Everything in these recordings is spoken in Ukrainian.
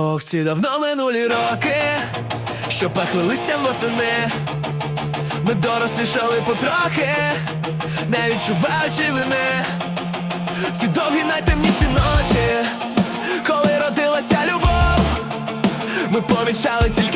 Ох, ці давно минулі роки, що пахли листям восени. Ми дорослішали потрохи, не відчуваючи вини. Ці довгі найтемніші ночі, коли родилася любов, ми помічали тільки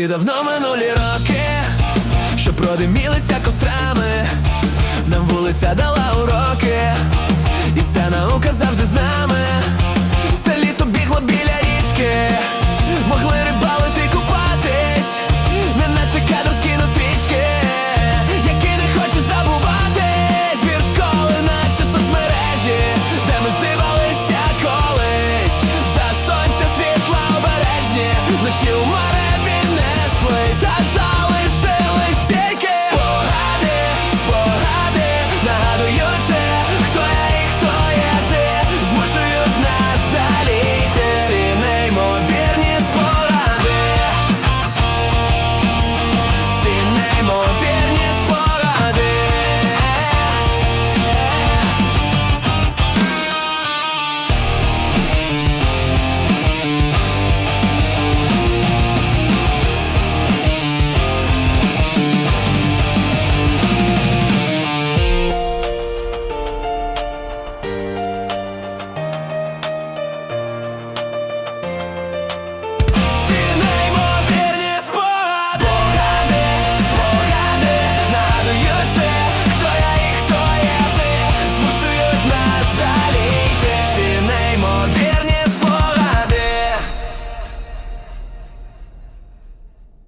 ці давно минулі роки, що продимілися кострами, нам вулиця дала уроки,